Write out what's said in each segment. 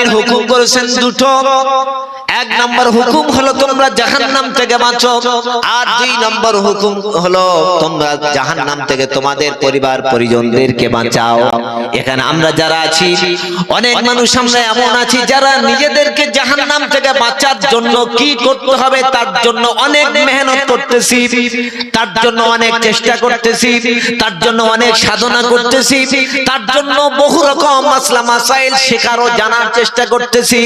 আলামিন হুকুম করেছেন দুটো। এক নম্বর হুকুম হলো তোমরা জাহান্নাম থেকে বাঁচো। আর দুই নম্বর হুকুম হলো তোমরা জাহান্নাম থেকে তোমাদের পরিবার পরিজনদেরকে বাঁচাও। এখানে আমরা যারা আছি, অনেক মানুষ আমরা এমন আছি, যারা নিজেদেরকে জাহান্নাম থেকে বাঁচার জন্য কি করতে হবে তার জন্য অনেক মেহনত করতেছি, তার জন্য অনেক চেষ্টা করতেছি, তার জন্য অনেক সাধনা করতেছি, তার জন্য বহু রকম মাসলা মাসাইল শেখার ও জানার চেষ্টা করতেছি,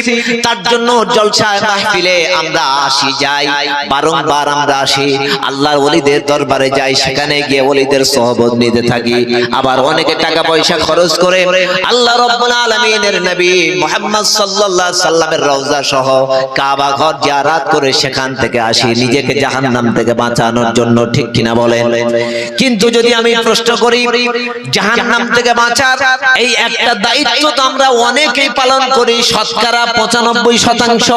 তার জন্য জলসায় মাহফিলে আমরা আসি যাই, বারংবার আমরা আসি। আল্লাহর ওলিদের দরবারে যাই, সেখানে গিয়ে ওলিদের সহবত নিতে থাকি। আবার অনেকে টাকা পয়সা খরচ করে আল্লাহ রব্বুল আলামিনের নবী মুহাম্মদ সাল্লাল্লাহু সাল্লামের রওজা সহ কাবা ঘর জিয়ারত করে সেখান থেকে আসি, নিজেকে জাহান্নাম থেকে বাঁচানোর জন্য, ঠিক কিনা বলেন? কিন্তু যদি আমি প্রশ্ন করি, জাহান্নাম থেকে বাঁচার এই একটা দায়িত্ব তো আমরা অনেকেই পালন করি, শতকরা পঁচানব্বই শতাংশ।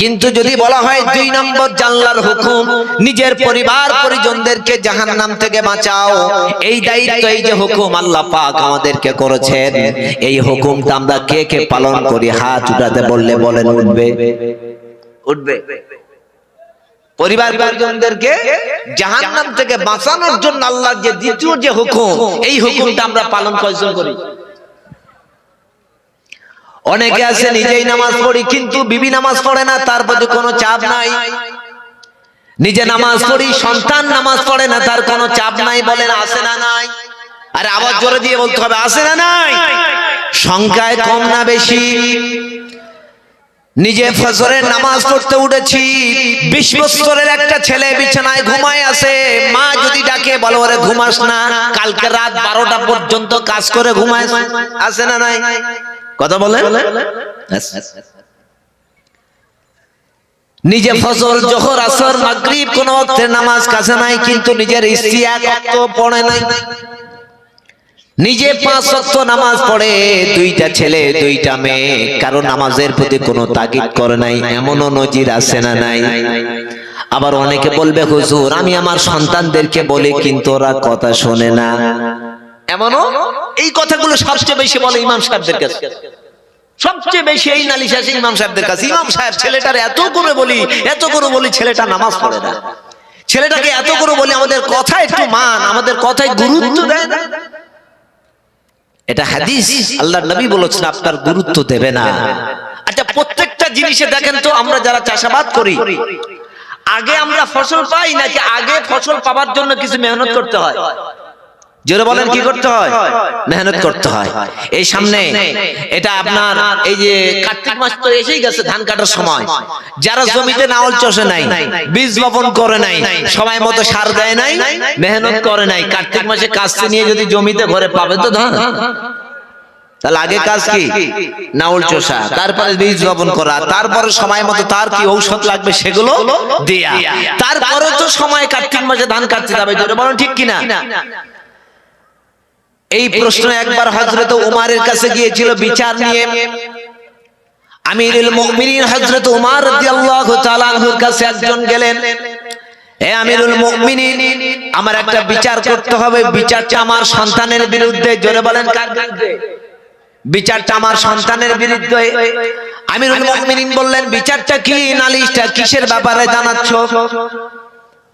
কিন্তু যদি বলা হয় দুই নম্বর জানলার হুকুম, নিজের পরিবার পরিজনদেরকে জাহান্নাম থেকে বাঁচাও, এই দায়িত্ব, এই যে হুকুম আল্লাহ পাক আমাদেরকে করেছেন, এই হুকুমটা আমরা কে কে পালন করি? হাত উঠাতে বললে বলেন, উঠবে। উঠবে। পরিবার পরিজনদেরকে জাহান্নাম থেকে বাঁচানোর জন্য আল্লাহর যে দ্বিতীয় যে হুকুম, এই হুকুমটা আমরা পালন করি অনেকে আছে নিজেই নামাজ পড়ি কিন্তু বিবি নামাজ পড়ে না তার প্রতি কোনো চাপ নাই। নিজে নামাজ পড়ি সন্তান নামাজ পড়ে না তার কোনো চাপ নাই বলেন আছে না। নাই। আরে আবার জোরে দিয়ে বলতে হবে আছে না নাই। সংখ্যায় কম না বেশি। নিজে ফজরের নামাজ পড়তে উঠেছি। বিশ বছরের একটা ছেলে বিছানায় ঘুমায় আছে। মা যদি ডাকে বলো ওরে ঘুমাস না কালকে রাত বারোটা পর্যন্ত কাজ করে ঘুমায়। আছে না নাই। কথা বলে? নিজে ফজর জোহর আসর মাগরিব কোন ওয়াক্তের নামাজ কাছে নাই কিন্তু নিজের স্ত্রী এক ওয়াক্ত পড়ে নাই। নিজে পাঁচ ওয়াক্ত নামাজ পড়ে দুইটা ছেলে দুইটা মেয়ে কারও নামাজের প্রতি কোনো তাগিদ করে নাই এমনও নজির আছে না নাই। আবার অনেকে বলবে হুজুর আমি আমার সন্তানদেরকে বলি কিন্তু ওরা কথা শোনে না। এমনও? এই কথাগুলো সবচেয়ে বেশি বলে ইমাম সাহেবদের কাছে। সবচেয়ে বেশি এই নালিশ আছে ইমাম সাহেবদের কাছে। ইমাম সাহেব ছেলেটার এত করে বলি, এত করে বলি ছেলেটা নামাজ পড়ে না। ছেলেটাকে এত করে বলি আমাদের কথা একটু মান, আমাদের কথায় গুরুত্ব দেয় না। এটা হাদিস আল্লাহ নবী বলেছেন, আপনার গুরুত্ব দেবে না। আচ্ছা প্রত্যেকটা জিনিসে দেখেন তো, আমরা যারা চাষাবাদ করি, আগে আমরা ফসল পাই নাকি আগে ফসল পাওয়ার জন্য কিছু মেহনত করতে হয়? জোরে বলেন কি করতে হয়? মেহনত করতে হয়। এই সামনে এটা আপনার এই যে কার্তিক মাস তো এসেই গেছে ধান কাটার সময়। যারা জমিতে নাওল চষে নাই বীজ বপন করে নাই সময় মতো সার দেয় নাই মেহনত করে নাই। কার্তিক মাসে কাজতে নিয়ে যদি জমিতে ঘরে পাবে তো ধান। তাহলে আগে কাজ কি? নাউল চষা। তারপরে বীজ বপন করা। তারপরে সময় মতো তার কি ঔষধ লাগবে সেগুলো? দেয়া। তারপরে তো সময় কার্তিক মাসে ধান কাটতে যাবে। বলেন ঠিক কিনা? এই প্রশ্ন একবার হজরত উমারের কাছে গিয়েছিল বিচার নিয়ে। আমিরুল মুমিনিন হযরত উমর রাদিয়াল্লাহু তাআলা আনহুর কাছে একজন গেলেন। হে আমিরুল মুমিনিন আমার একটা বিচার করতে হবে। বিচারটা আমার সন্তানের বিরুদ্ধে। জোরে বলেন কার বিরুদ্ধে? বিচারটা আমার সন্তানের বিরুদ্ধে। আমিরুল মুমিনিন বললেন বিচারটা কি? নালিশটা কিসের ব্যাপারে জানাচ্ছ?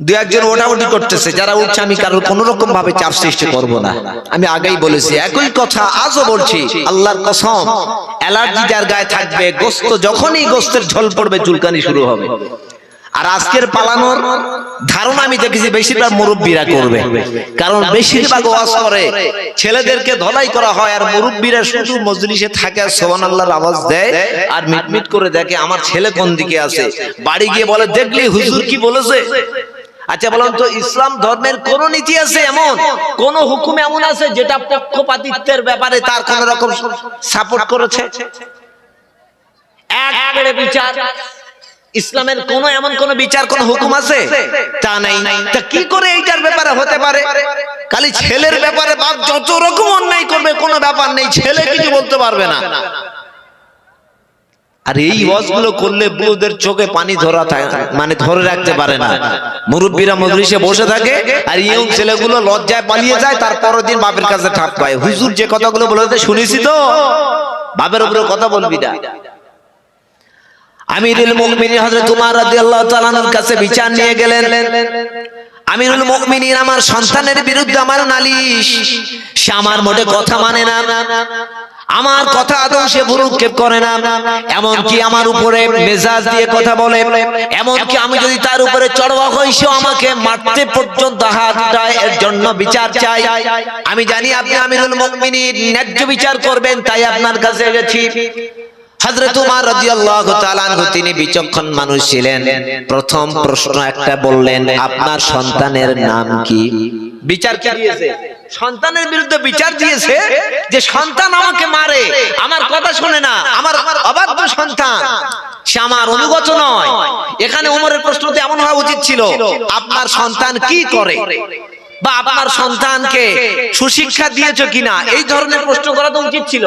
দু একজন ওটাউটি করতেছে, যারা উঠছে আমি কারোর কোন রকম ভাবে চাপ সৃষ্টি করব না। আমি আগেই বলেছি, একই কথা আজও বলছি, আল্লাহর কসম, অ্যালার্জি যার গায়ে থাকবে, গোস্ত যখনই গোস্তের ঝোল পড়বে, চুলকানি শুরু হবে। আর আজকের পালানোর ধারণা আমি দেখেছি, বেশিরভাগ মুরব্বীরা করবে। কারণ বেশিরভাগ ওয়াজ করে, ছেলেদেরকে ধলাই করা হয়, আর মুরব্বীরা শুধু মজলিসে থাকে আর সোহান আল্লাহর আওয়াজ দেয়, আর মিটমিট করে দেখে, আমার ছেলে কোন দিকে আছে। বাড়ি গিয়ে বলে, দেখলি হুজুর কি বলেছে? আচ্ছা বলুন তো ইসলাম ধর্মের কোন নীতি আছে এমন? কোন হুকুম এমন আছে যেটা পক্ষপাতিত্বের ব্যাপারে তার কোন রকম সাপোর্ট করেছে? এক বিচার। ইসলামের কোন এমন কোন বিচার কোন হুকুম আছে? তা নাই। তা কি করে এইটার ব্যাপারে হতে পারে? খালি ছেলের ব্যাপারে বাপ যত রকম অন্যায় করবে কোনো ব্যাপার নেই। ছেলে কিছু বলতে পারবে না। আর এই ওয়াজগুলো করলে বুড়োদের চোখে পানি ধরা থাকে মানে ধরে রাখতে পারে না। মুরব্বীরা মজলিসে বসে থাকে আর ইয়ং ছেলেগুলো লজ্জায় পালিয়ে যায় তার পরের দিন বাপের কাছে ঠাপ পায়। হুজুর যে কথাগুলো বলেছে শুনেছি তো? বাপের উপরে কথা বলবি না। আমিরুল মুমিনিন হযরত উমর রাদিয়াল্লাহু তাআলার কাছে বিচার নিয়ে গেলেন। আমিরুল মুমিনিন আমার সন্তানের বিরুদ্ধে আমার নালিশ। সে আমার মোটে কথা মানে না। আমার কথা আদৌ সে ভুরুক্ষেপ করে না। এমনকি আমার উপরে মেজাজ দিয়ে কথা বলে। এমনকি আমি যদি তার উপরে চড়বা হই সেও আমাকে মারতে পর্যন্ত হাত উঠায় এর জন্য বিচার চাই। আমি জানি আপনি আমিরুল মুমিনিন ন্যায্য বিচার করবেন তাই আপনার কাছে গেছি। হযরত উমর রাদিয়াল্লাহু তাআলা তিনি বিচক্ষণ মানুষ ছিলেন। প্রথম প্রশ্ন একটা বললেন আপনার সন্তানের নাম কি? বিচার দিয়েছে। সন্তানের বিরুদ্ধে বিচার দিয়েছে যে সন্তান আমাকে মারে। আমার কথা শুনে না। আমার অবাধ্য সন্তান। সে আমার অনুগত নয়। এখানে উমরের প্রশ্নতে এমন হওয়া উচিত ছিল আপনার সন্তান কি করে? বা আপনার সন্তানকে সুশিক্ষা দিয়েছ কিনা? এই ধরনের প্রশ্ন করা তো উচিত ছিল।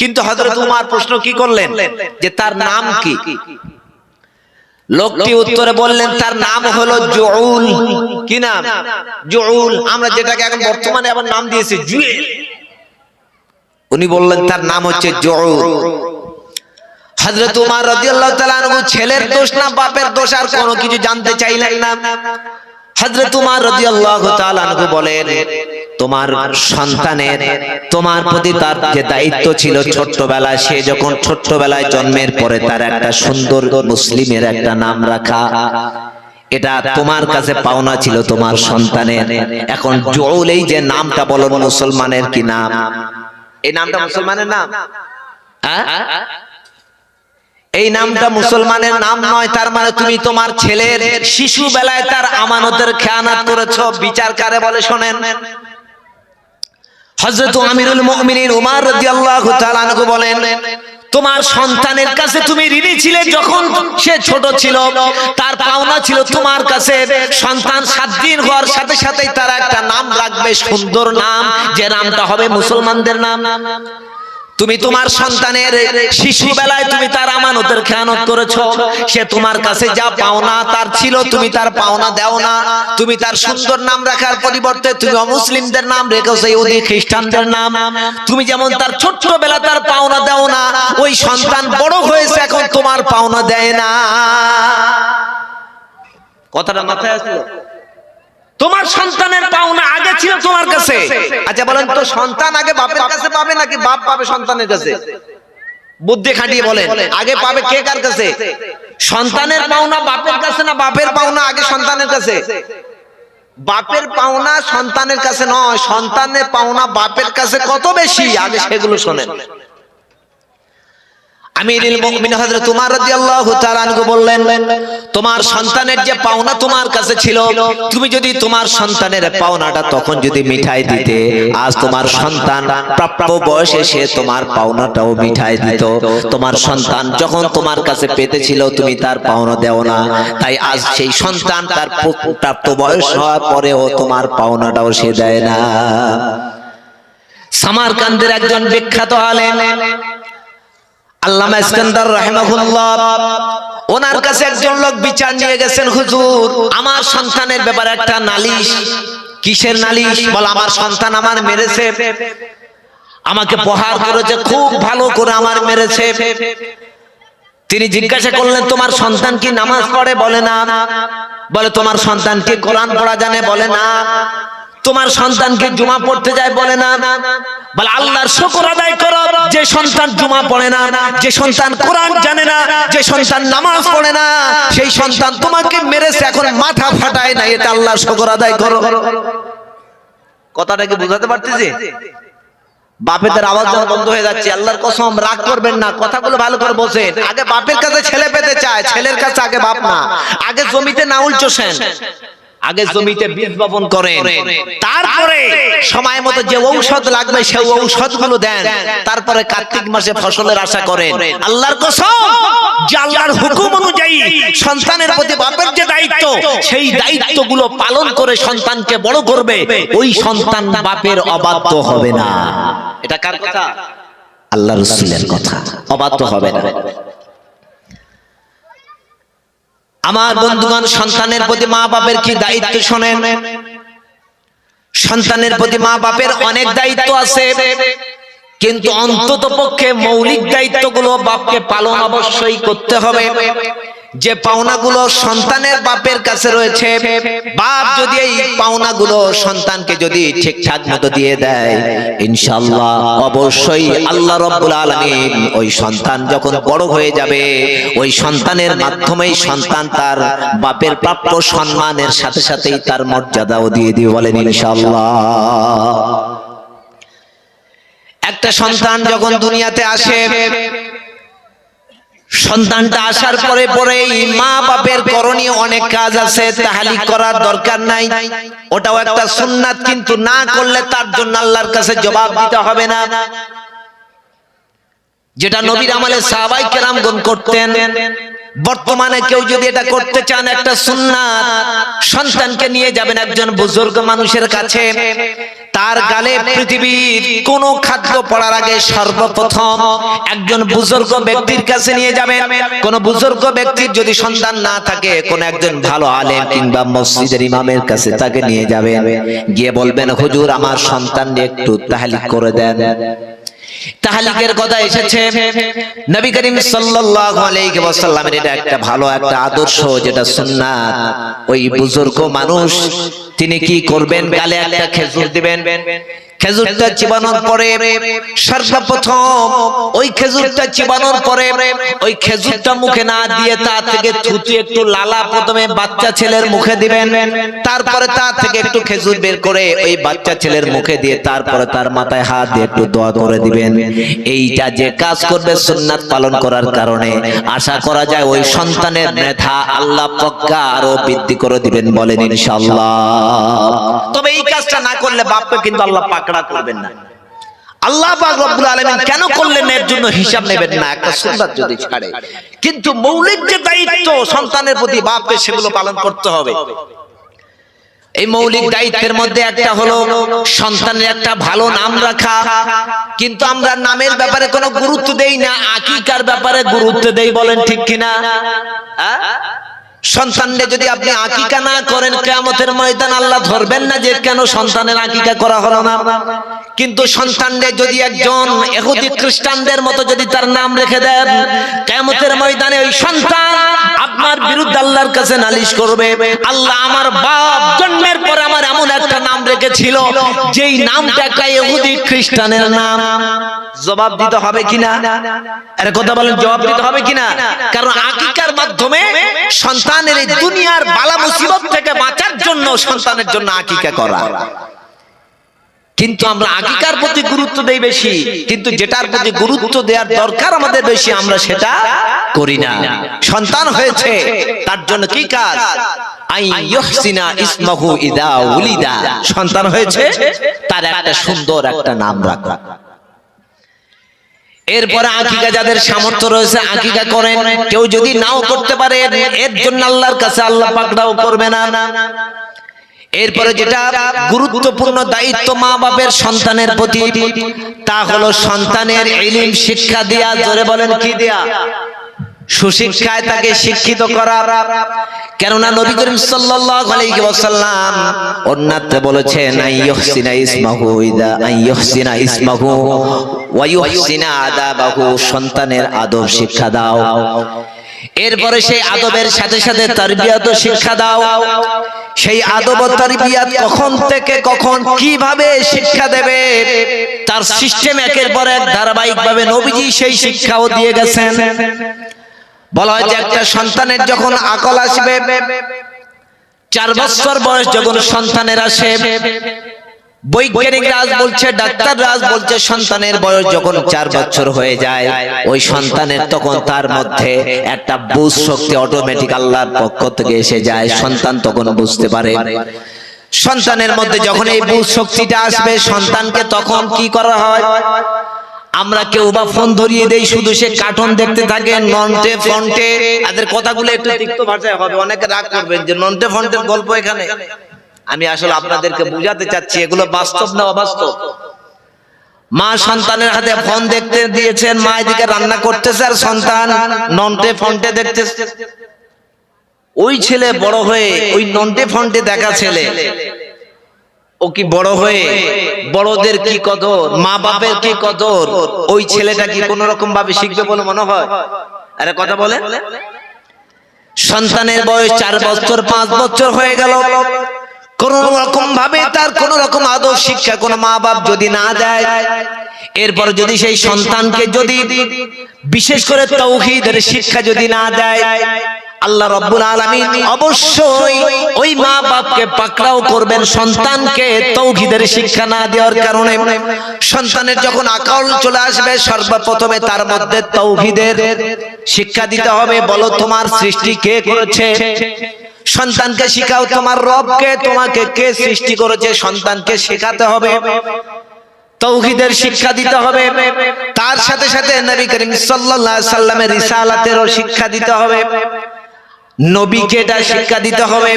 কিন্তু হযরত উমার প্রশ্ন কি করলেন? যে তার নাম কি? লোকটি উত্তরে বললেন, তার নাম হলো জুউল। কি নাম? জুউল। আমরা যেটাকে এখন বর্তমানে আবার নাম দিয়েছি, জুয়েল। উনি বললেন, তার নাম হচ্ছে জুউল। হযরত উমর রাদিয়াল্লাহু তাআলা ছেলের দোষ না, বাপের দোষ, আর কোনো কিছু জানতে চাইলেন না। উমর রাদিয়াল্লাহু তাআলা আনহু বলেন তোমার সন্তানের তোমার প্রতি তার যে দায়িত্ব ছিল ছোট্টবেলায় সে যখন ছোট্টবেলায় জন্মের পরে তার একটা সুন্দর মুসলিমের একটা নাম রাখা এটা তোমার কাছে পাওনা ছিল তোমার সন্তানের। এখন জৌল এই যে নামটা বলো মুসলমানের কি নাম? এই নামটা মুসলমানের নাম? হ্যাঁ এই নামটা মুসলমানের নাম নয়, তার মানে তুমি তোমার ছেলের শিশু বেলায় তার আমানতের খেয়ানাত করেছ। বিচার কারে বলে শোনেন? হযরত আমিরুল মুমিনিন উমর রাদিয়াল্লাহু তাআলা আনহু বলেন, তোমার সন্তানের কাছে তুমি ঋণী ছিলে যখন সে ছোট ছিল। তার পাওনা ছিল তোমার কাছে। সন্তান সাত দিন হওয়ার সাথে সাথেই তার একটা নাম রাখবে, সুন্দর নাম। যে নামটা হবে মুসলমানদের নাম। তুমি তোমার সন্তানের শিশু বেলায় তুমি তার আমানতের খেয়ানত করেছ। সে তোমার কাছে যা পাওনা তার ছিল তুমি তার পাওনা দাও না। তুমি তার সুন্দর নাম রাখার পরিবর্তে তুমি অমুসলিমদের নাম রেখেছো ইহুদি খ্রিস্টানদের নাম। তুমি যেমন তার ছোট্ট বেলা তার পাওনা দাও না ওই সন্তান বড় হয়েছে এখন তোমার পাওনা দেয় না। কথাটা মাথায় আসলো? তোমার সন্তানের পাওনা আগে ছিল তোমার কাছে। আচ্ছা বলেন তো সন্তান আগে বাপের কাছে পাবে নাকি বাপ পাবে সন্তানের কাছে? বুদ্ধি খাটিয়ে বলেন। আগে পাবে কে কার কাছে? সন্তানের পাওনা বাপের কাছে না বাপের পাওনা আগে সন্তানের কাছে? বাপের পাওনা সন্তানের কাছে নয় সন্তানের পাওনা বাপের কাছে কত বেশি? আগে সেগুলো শোনেন। আমিরুল মুমিনিন হযরত উমর রাদিয়াল্লাহু তাআলা বললেন তোমার সন্তানের যে পাওনা তোমার কাছে ছিল তুমি যদি তোমার সন্তানের পাওনাটা তখন যদি মিঠাই দিতে আজ তোমার সন্তান প্রাপ্য বয়সে সে তোমার পাওনাটাও মিঠাই দিত। তোমার সন্তান যখন তোমার কাছে পেতে ছিল তুমি তার পাওনা দেও না তাই আজ সেই সন্তান তার প্রাপ্ত বয়স হওয়ার পরেও তোমার পাওনাটাও সে দেয় না। সামারকান্দের একজন বিখ্যাত আলেম আল্লামা ইস্কান্দার রাহিমাহুল্লাহ। ওনার কাছে একজন লোক বিচার নিয়ে গেছেন, হুজুর, আমার সন্তানের ব্যাপারে একটা নালিশ। কিসের নালিশ? বল, আমার সন্তান আমার মেরেছে। আমাকে প্রহার করেছে, খুব ভালো করে আমার মেরেছে। তিনি জিজ্ঞাসা করলেন, তোমার সন্তান কি নামাজ পড়ে? বলে, না। বলে, তোমার সন্তান কি কোরআন পড়া জানে? বলে, না। তোমার সন্তানকে জুমা পড়তে যায় বলে না। বলে, আল্লাহর শুকর আদায় করো। যে সন্তান জুমা পড়ে না, যে সন্তান কোরআন জানে না, যে সন্তান নামাজ পড়ে না, সেই সন্তান তোমাকে মেরেছে, এখন মাথা ফাটায় না এটা আল্লাহর শুকর আদায় করো। কথাটা কি বুঝাতে পারতেছি? বাপেদের আওয়াজ যখন বন্ধ হয়ে যাচ্ছে। আল্লাহর কসম, রাগ করবেন না, কথাগুলো ভালো করে বসেন আগে বাপের কাছে ছেলে পেতে চায়, ছেলের কাছে আগে বাপ না। আগে জমিতে নাউল চষেন আগে জমিতে বীজ বপন করেন। তারপরে সময় মতো যে ঔষধ লাগবে সেই ঔষধগুলো দেন। তারপরে কার্তিক মাসে ফসলের আশা করেন। আল্লাহর কসম যে আল্লাহর হুকুম অনুযায়ী সন্তানের প্রতি বাপের যে দায়িত্ব সেই দায়িত্বগুলো পালন করে সন্তানকে বড় করবে। ওই সন্তান বাপের অবাধ্য হবে না। এটা কার কথা? আল্লাহ রসুলের কথা। অবাধ্য হবে না। আমার বন্ধুগণ সন্তানের প্রতি মা বাপের কি দায়িত্ব শোনেন? সন্তানের প্রতি মা বাপের অনেক দায়িত্ব আছে। কিন্তু অন্তত পক্ষে মৌলিক দায়িত্বগুলো বাপকে পালন অবশ্যই করতে হবে। যে পাওনাগুলো সন্তানের বাপের কাছে রয়েছে, বাপ যদি এই পাওনাগুলো সন্তানকে যদি ঠিকঠাক মতো দিয়ে দেয়, ইনশাআল্লাহ অবশ্যই আল্লাহ রব্বুল আলামিন ওই সন্তান যখন বড় হয়ে যাবে, ওই সন্তানের মাধ্যমেই সন্তান তার বাপের প্রাপ্য সম্মানের সাথে সাথেই তার মর্যাদাও দিয়ে দিবে বলেন, ইনশাআল্লাহ। একটা সন্তান যখন দুনিয়াতে আসে সন্তানটা আসার পরে পরে মা বাপের করণীয় অনেক কাজ আছে তাহালি করার দরকার নাই। ওটাও একটা সুন্নাত, কিন্তু না করলে তার জন্য আল্লাহর কাছে জবাব দিতে হবে না। যেটা নবীর আমলে সাহাবাই কেরামগণ করতেন বর্তমানে কেউ যদি এটা করতে চান, একটা সুন্নাত, সন্তানকে নিয়ে যাবেন একজন বুজুর্গ মানুষের কাছে, তার গালে পৃথিবীর কোন খাদ্য পড়ার আগে সর্বপ্রথম একজন বুজুর্গ ব্যক্তির কাছে নিয়ে যাবেন। কোন বুজুর্গ ব্যক্তির যদি সন্তান না থাকে, কোন একজন ভালো আলেম কিংবা মসজিদের ইমামের কাছে তাকে নিয়ে যাবেন। গিয়ে বলবেন, হুজুর, আমার সন্তান একটু তাহলিক করে দেন। তাহলিকের কথা এসেছে। নবী করিম সাল্লাল্লাহু আলাইহি ওয়াসাল্লামের এটা একটা ভালো একটা আদর্শ, যেটা সুন্নাত। ওই বুজুর্গ মানুষ, তিনি কি করবেন? গালে একটা খেজুর দিবেন। খেজুরটা চিবানোর পরে সর্বপ্রথম ওই খেজুরটা চিবানোর পরে ওই খেজুরটা মুখে না দিয়ে তা থেকে থুতু একটু লালা প্রথমে বাচ্চা ছেলের মুখে দিবেন তারপরে তা থেকে একটু খেজুর বের করে ওই বাচ্চা ছেলের মুখে দিয়ে তারপরে তার মাথায় হাত দিয়ে একটু দোয়া করে দিবেন। এইটা যে কাজ করবে সুন্নাত পালন করার কারণে আশা করা যায় ওই সন্তানের মেধা আল্লাহ পক্কা আরও বৃদ্ধি করে দিবেন বলেন ইনশাআল্লাহ। তবে এই কাজটা না করলে বাপকে কিন্তু আল্লাহ পাকড়া করবেন না। আল্লাহ পাক রব্বুল আলামিন কেন করলেন এর জন্য হিসাব নেবেন না? একটা সুন্নাত যদি ছাড়ে। কিন্তু মৌলিক যে দায়িত্ব সন্তানের প্রতি বাপকে সেগুলো পালন করতে হবে। এই মৌলিক দায়িত্বের মধ্যে একটা হলো সন্তানের একটা ভালো নাম রাখা। কিন্তু আমরা নামের ব্যাপারে কোনো গুরুত্ব দেই না আকিকার ব্যাপারে গুরুত্ব দেই বলেন ঠিক কিনা? সন্তানকে যদি আপনি আকিকা না করেন, কেয়ামতের ময়দান আল্লাহ ধরবেন না যে কেন সন্তানের আকিকা করা হলো না। কিন্তু সন্তানকে যদি একজন এহুদি খ্রিস্টানদের মতো যদি তার নাম রেখে দেন, কেয়ামতের ময়দানে ওই সন্তান আপনার বিরুদ্ধে আল্লাহর কাছে নালিশ করবে। আল্লাহ আমার বাপ জন্মের পর আমার এমন একটা নাম রেখেছিল, যেই নামটা একটা এহুদি খ্রিস্টানের নাম। জবাব দিতে হবে কিনা? আরে কথা বলেন, জবাব দিতে হবে কিনা? কারণ আকিকার মাধ্যমে সন্তানের এই দুনিয়ার বালা মুসিবত থেকে বাঁচার জন্য সন্তানের জন্য আকিকা করা। কিন্তু আমরা আকিকার প্রতি গুরুত্ব দেই বেশি, কিন্তু যেটার প্রতি গুরুত্ব দেওয়ার দরকার আমাদের বেশি, আমরা সেটা করি না। সন্তান হয়েছে, তার জন্য কি কাজ? সন্তান হয়েছে, তার একটা সুন্দর একটা নাম রাখা। এরপরে আকিকা যাদের সামর্থ্য রয়েছে আকিকা করেন। কেউ যদি নাও করতে পারে এর জন্য আল্লাহর কাছে আল্লাহ পাকড়াও করবে না। এরপরে যেটা গুরুত্বপূর্ণ দায়িত্ব মা বাপের সন্তানের প্রতি তা হলো সন্তানের ইলিম শিক্ষা দেয়া জোরে বলেন কি দেয়া? সুশিক্ষায় তাকে শিক্ষিত করা। কেননা নবী করিম সাল্লাল্লাহু আলাইহি ওয়াসাল্লাম অন্যত্র বলেছেন আইয়ুহসিনা ইসমাহু ইদা আইয়ুহসিনা ইসমাহু ওয়া ইউহসিনা আদাবাহু সন্তানের আদব শিক্ষা দাও। এরপরে সেই আদবের সাথে সাথে তারবিয়াত শিক্ষা দাও। সেই আদব ও তারবিয়াত কখন থেকে কখন কীভাবে শিক্ষা দেবে? তার সিস্টেম একের পর এক ধারাবাহিক ভাবে নবীজি সেই শিক্ষাও দিয়ে গেছেন। বলা হয় যে একটা সন্তানের যখন আকল আসবে, চার বছর বয়স যখন সন্তানের আসে বলছে ডাক্তার রাজ বলছে, সন্তানের বয়স যখন চার বছর হয়ে যায়, ওই সন্তানের তখন তার মধ্যে একটা বুঝ শক্তি অটোমেটিক আল্লাহর পক্ষ থেকে এসে যায়, সন্তান তখন বুঝতে পারে। সন্তানের মধ্যে যখন এই বুঝ শক্তিটা আসবে, সন্তানকে তখন কি করা হয়? আমরা কেউ বা ফোন ধরিয়ে দেই, শুধু সে কার্টুন দেখতে থাকে, নন্টে, ফন্টে। তাদের কথাগুলো একটু তিক্ত ভাষায় হবে, অনেকে রাগ করবেন যে নন্টে, ফন্টের গল্প এখানে। আমি আসলে আপনাদেরকে বুঝাতে চাচ্ছি, এগুলো বাস্তব না অবাস্তব? মা সন্তানের হাতে ফোন দেখতে দিয়েছেন, মা এদিকে রান্না করতেছে আর সন্তান নন্টে, ফন্টে দেখতেছে। ওই ছেলে বড় হয়ে ওই নন্টে, ফন্টে দেখা ছেলে। ও কি বড় হয়ে বড়দের কি কদর? মা বাপের কি কদর? ওই ছেলেটা কি কোন রকম ভাবে শিখবে বলে মনে হয়? আরে কথা বলে। সন্তানের বয়স চার বছর, পাঁচ বছর হয়ে গেল। কোন রকম ভাবে তার কোন রকম আদর শিক্ষা কোন মা বাপ যদি না দেয়, এরপর যদি সেই সন্তানকে যদি বিশেষ করে তৌহিদের শিক্ষা যদি না দেয় আল্লাহ রব্বুল আলামিন অবশ্যই ওই মা বাপকে পাকড়াও করবেন সন্তানকে তৌহিদের শিক্ষা না দেওয়ার কারণে সন্তানের যখন আকাল চলে আসবে সর্বপ্রথমে তার মধ্যে তৌহিদের শিক্ষা দিতে হবে বলো তোমার সৃষ্টি কে করেছে? সন্তানকে শিখাও তোমার রবকে তোমাকে কে সৃষ্টি করেছে? সন্তানকে শেখাতে হবে তৌহিদের শিক্ষা দিতে হবে তার সাথে সাথে নবী করিম সাল্লাল্লাহু আলাইহি সাল্লামের রিসালাতেরও শিক্ষা দিতে হবে। নবীকে এটা শিক্ষা দিতে হবে।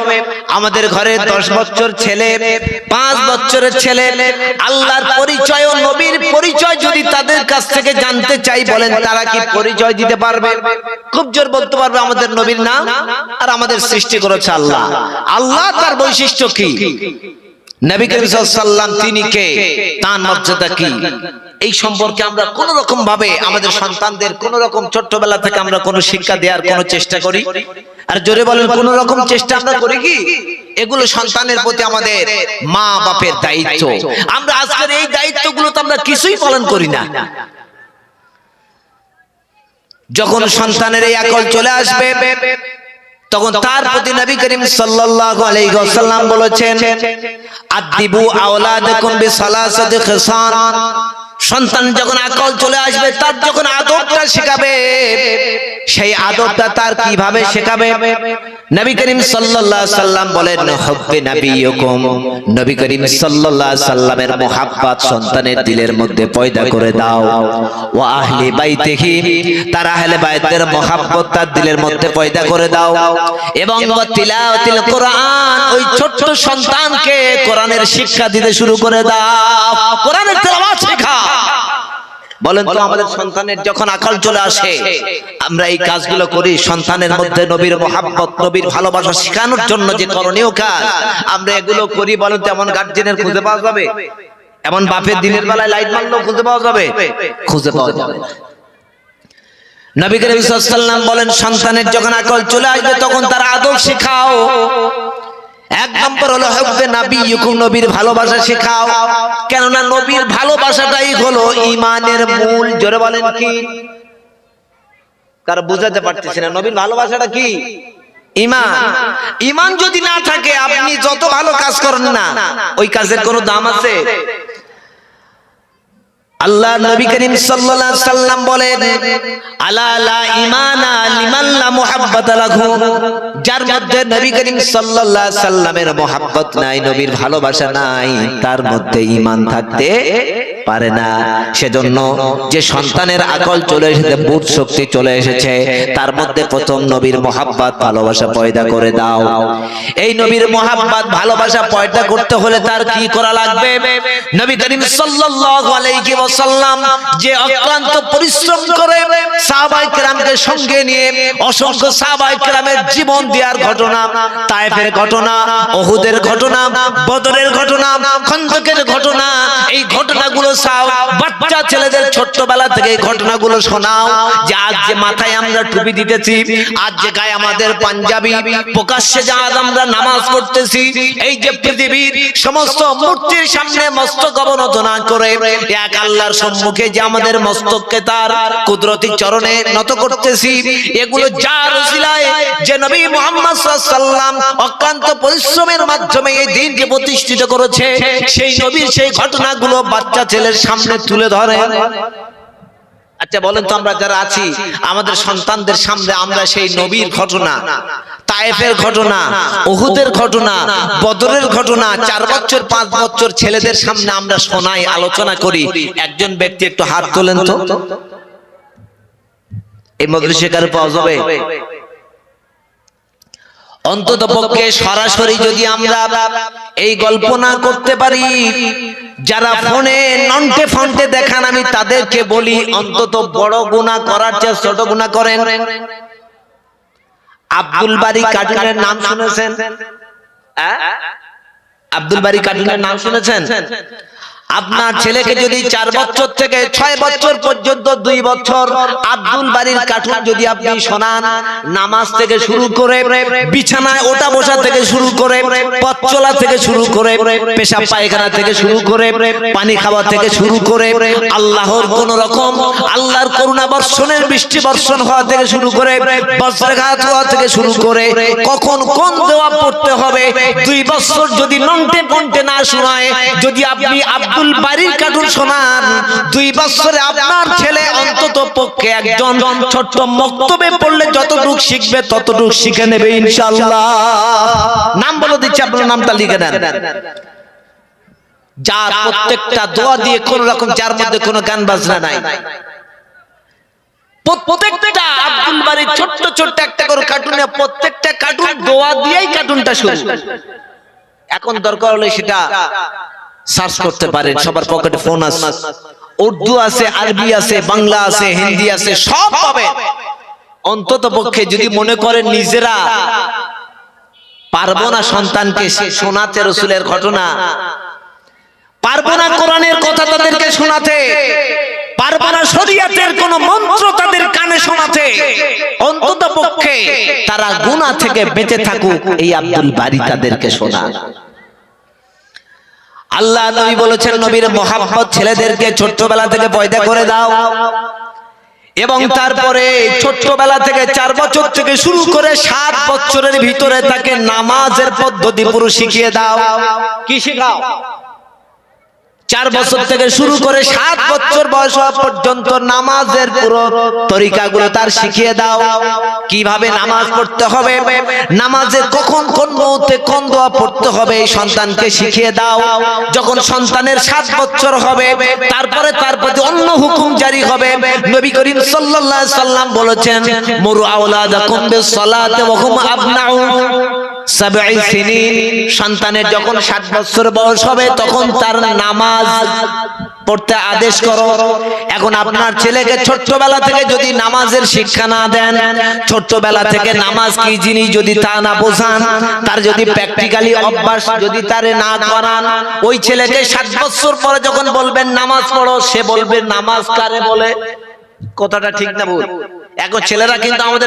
আমাদের ঘরে দশ বছর ছেলে পাঁচ বছরের ছেলে আল্লাহর পরিচয় ও নবীর পরিচয় যদি তাদের কাছ থেকে জানতে চাই বলেন তারা কি পরিচয় দিতে পারবে? খুব জোর বলতে পারবে আমাদের নবীর নাম আর আমাদের সৃষ্টি করেছে আল্লাহ। আল্লাহ। তার বৈশিষ্ট্য কি? নবী করিম সাল্লাম তিনি কে? তার মর্যাদা কি? এই সম্পর্কে আমরা কোন রকম ভাবে আমাদের সন্তানদের কোন রকম ছোট্টবেলা থেকে আমরা কোন শিক্ষা দেওয়ার কোন চেষ্টা করি। আর জোরে বলেন কোন রকম চেষ্টা আমরা করি কি? এগুলো সন্তানের প্রতি আমাদের মা বাপের দায়িত্ব। আমরা আজকের এই দায়িত্বগুলো তো আমরা কিছুই পালন করি না। যখন সন্তানের এই আকল চলে আসবে, তখন তার প্রতি নবী করিম সাল্লাল্লাহু আলাইহি ওয়াসাল্লাম বলেছেন আদিবু আওলাদাকুম বিসালাসাতি খিসান সন্তান যখন আকল চলে আসবে, তার যখন আদবটা শেখাবে, সেই আদবটা তার কীভাবে শেখাবে? নবী করিম সাল্লাল্লাহু আলাইহি সাল্লাম বলেন, হুব্বে নবিয়কুম। নবী করিম সাল্লাল্লাহু আলাইহি সাল্লামের মোহাব্বত সন্তানের দিলের মধ্যে পয়দা করে দাও। ও আহলি বাইতিহি, তার আহলে বাইতের মোহাব্বত তার দিলের মধ্যে পয়দা করে দাও। এবং তিলাওয়াতিল কোরআন, ওই ছোট্ট সন্তানকে কোরআনের শিক্ষা দিতে শুরু করে দাও। কোরআনের তেলাওয়াত শেখা। বলেন তো আমাদের সন্তানের যখন আকাল চলে আসে আমরা এই কাজগুলো করি সন্তানের মধ্যে নবীর নবীর ভালোবাসা শেখানোর জন্য যে করণীয় কাজ আমরা এগুলো করি বলেন তো এমন গার্জেনের খুঁজে পাওয়া যাবে? এমন বাপের দিনের বেলায় লাইট মারলেও খুঁজে পাওয়া যাবে? খুঁজে পাওয়া যাবে। নবী করিম সাল্লাম বলেন সন্তানের যখন আকল চলে আসবে তখন তার আদব শেখাও। এক নম্বর হলো হব্বে নাবি ইকুম নবীর ভালোবাসা শেখাও। কেননা নবীর ভালোবাসাটাই হলো ইমানের মূল, জোরে বলেন কি? তারা বুঝাতে পারতেছে না, নবীর ভালোবাসাটা কি? ইমান ইমান যদি না থাকে, আপনি যত ভালো কাজ করেন না, ওই কাজের কোনো দাম আছে? আল্লাহ নবী করিম সাল্লাল্লাহু আলাইহি সাল্লাম বলেন, আলা লা ইমানা লিমান লা মুহাব্বাত লাহু। যার মধ্যে নবী করিম সাল্লাল্লাহু আলাইহি সাল্লামের মোহাব্বত নাই, নবীর ভালোবাসা নাই, তার মধ্যে ঈমান থাকতে পারে না। সেজন্য যে সন্তানের আকল চলে এসেছে শক্তি চলে এসেছে, তার মধ্যে প্রথম নবীর মোহাব্বত ভালোবাসা পয়দা করে দাও। এই নবীর মোহাব্বত ভালোবাসা পয়দা করতে হলে তার কি করা লাগবে? নবী করিম সাল্লাল্লাহু আলাইহি ওয়াসাল্লাম যে অক্লান্ত পরিশ্রম করে কেরামকে সঙ্গে নিয়ে অসংখ্য কেরামের জীবন দেওয়ার ঘটনা, তায়েফের ঘটনা ঘটনা, বদরের ঘটনা, খন্দকের ঘটনা, এই ঘটনাগুলো সাও বাচ্চা ছেলেদের ছোট্টবেলা থেকে ঘটনাগুলো শোনাও, যে আজ যে মাথায় আমরা টুপি দিতেছি, আজ যে গায়ে আমাদের পাঞ্জাবি, প্রকাশ্যে যা আজ আমরা নামাজ পড়তেছি, এই যে পৃথিবীর সমস্ত মূর্তির সামনে মস্তক অবনত করে, এক আল্লাহর সম্মুখে যে আমাদের মস্তককে তার কুদরতি চরণে নত করতেছি, এগুলো যার উসিলায় যে নবী মুহাম্মদ সাল্লাম অক্লান্ত পরিশ্রমের মাধ্যমে এই দিনকে প্রতিষ্ঠিত করেছে, সেই নবীর সেই ঘটনাগুলো বাচ্চা ছেলের সামনে তুলে ধরে আচ্ছা বলেন তো আমরা যারা আছি আমাদের সন্তানদের সামনে আমরা সেই নবীর ঘটনা তায়েফের ঘটনা ওহুদের ঘটনা বদরের ঘটনা চার বছর পাঁচ বছর ছেলেদের সামনে আমরা শোনাই আলোচনা করি। একজন ব্যক্তি একটু হাত তোলেন তো। এই মজলিসে কারও পাওয়া যাবে? অন্তত পক্ষে সরাসরি যদি আমরা এই গল্প না করতে পারি যারা ফোনে নন্টে ফন্টে দেখান, আমি তাদেরকে বলি, অন্তত বড় গুণা করার চেয়ে ছোট গুণা করেন। আব্দুল বাড়ি কার্টুনের নাম শুনেছেন? হ্যাঁ? আব্দুল বাড়ি কার্টুনের নাম শুনেছেন? আপনার ছেলেকে যদি চার বছর থেকে ছয় বছর পর্যন্ত দুই বছর আব্দুল বাড়ির কার্টুন যদি আপনি শোনান, নামাজ থেকে শুরু করে বিছানায় ওটা বসা থেকে শুরু করে পথ চলা থেকে শুরু করে, পেশাব পায়খানা থেকে শুরু করে, পানি খাওয়া থেকে শুরু করে, আল্লাহর কোন রকম, আল্লাহর করুণা বর্ষণের বৃষ্টি বর্ষণ হওয়া থেকে শুরু করে, বজ্রাঘাত হওয়া থেকে শুরু করে, কখন কোন দোয়া পড়তে হবে? দুই বছর যদি নন্টে কন্টে না শোনায়, যদি আপনি আব্দুল বাড়ির কার্টুন শোনান দুই বছরে আপনার ছেলে অন্তত পক্ষে একজন ছোট্ট মক্তবে পড়লে যতটুক শিখবে, ততটুক শিখে নেবে ইনশাআল্লাহ। নাম বলে দিচ্ছি, আপনার নামটা লিখে দেন যার প্রত্যেকটা দোয়া দিয়ে কোন রকম, যার মধ্যে কোনো গান বাজনা নাই। প্রত্যেকটা আব্দুল বাড়ির ছোট্ট ছোট্ট একটা করে কার্টুনে প্রত্যেকটা কার্টুন দোয়া দিয়েই কার্টুনটা শুরু। এখন দরকার হলে সেটা সার্চ করতে পারেন সবার পকেটে ফোন আছে। উর্দু আছে আরবি আছে বাংলা আছে হিন্দি আছে সব পাবেন অন্তত পক্ষে যদি মনে করেন নিজেরা পারব না সন্তানকে শোনাতে রসুলের ঘটনা। পারব না কোরআনের কথা তাদেরকে শোনাতে। পারব না শরিয়াতের কোন মন্ত্র তাদের কানে শোনাতে। অন্তত পক্ষে তারা গুনাহ থেকে বেঁচে থাকুক এই আব্দুল বাড়ি তাদেরকে শোনা। আল্লাহ নবী বলেছেন, নবীর মোহাম্মদ ছেলেদেরকে ছোট্টবেলা থেকে পয়দা করে দাও এবং তারপরে ছোট্টবেলা থেকে চার বছর থেকে শুরু করে সাত বছরের ভিতরে তাকে নামাজের পদ্ধতি পুরো শিখিয়ে দাও। কি শেখাও? চার বছর থেকে শুরু করে সাত বছর বয়স হওয়া পর্যন্ত নামাজের পুরো তরিকাগুলো তার শিখিয়ে দাও। কীভাবে নামাজ পড়তে হবে? নামাজে কখন কোন মুহূর্তে কোন দোয়া পড়তে হবে? এই সন্তানকে শিখিয়ে দাও। যখন সন্তানের সাত বছর হবে তারপরে তার প্রতি অন্য হুকুম জারি হবে। নবী করিম সাল্লাল্লাহু আলাইহি সাল্লাম বলেছেন মুরু আওলাদাকুম বিসসালাতি ওয়া হুম আবনাউ। সন্তানের যখন সাত বছর বয়স হবে, তখন তার নামাজ পড়তে আদেশ করো। এখন আপনার ছেলেকে ছোট্টবেলা থেকে যদি নামাজের শিক্ষা না দেন, ছোট্টবেলা থেকে নামাজ কি জিনিস যদি তা না বোঝান, তার যদি প্র্যাকটিক্যালি অভ্যাস যদি তারে না করান, ওই ছেলেকে সাত বছর পরে যখন বলবেন নামাজ পড়ো, সে বলবে, নামাজ কারে বলে? কথাটা ঠিক না ভুল। এখন ছেলেরা কিন্তু আমাদের